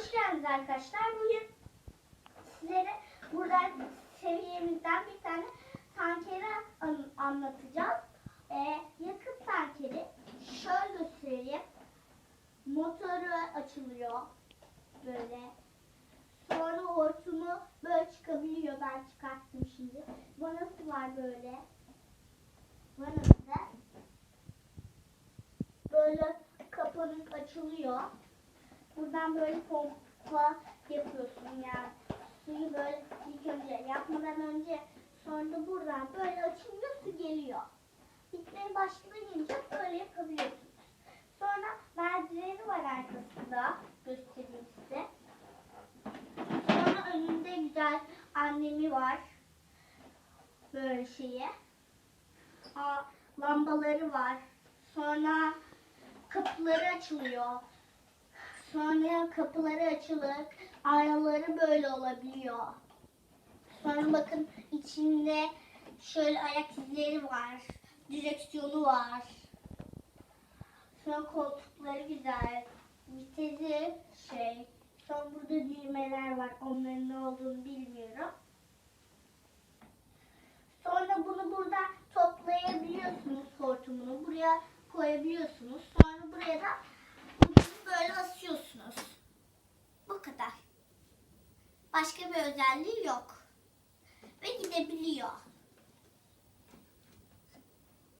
Hoş geldiniz arkadaşlar. Bugün sizlere buradan seviyemizden bir tane tankeri an- anlatacağız. Ee, yakıt tankeri şöyle göstereyim. Motoru açılıyor böyle. Sonra hortumu böyle çıkabiliyor. Ben çıkarttım şimdi. Vanası var böyle. Vanası böyle kapanıp açılıyor. Buradan böyle pompa yapıyorsun yani. Suyu böyle ilk önce yapmadan önce sonra da buradan böyle açılıyor su geliyor. Bitmeye başlayınca böyle yapabiliyorsunuz. Sonra merdiveni var arkasında. Göstereyim size. Sonra önünde güzel annemi var. Böyle şeyi. Aa, lambaları var. Sonra kapıları açılıyor. Sonra kapıları açılıp aynaları böyle olabiliyor. Sonra bakın içinde şöyle ayak izleri var. Direksiyonu var. Sonra koltukları güzel. Vitesi şey. Sonra burada düğmeler var. Onların ne olduğunu bilmiyorum. Sonra bunu burada toplayabiliyorsunuz hortumunu. Buraya koyabiliyorsunuz. Sonra buraya da böyle asıyorsunuz. Bu kadar. Başka bir özelliği yok. Ve gidebiliyor.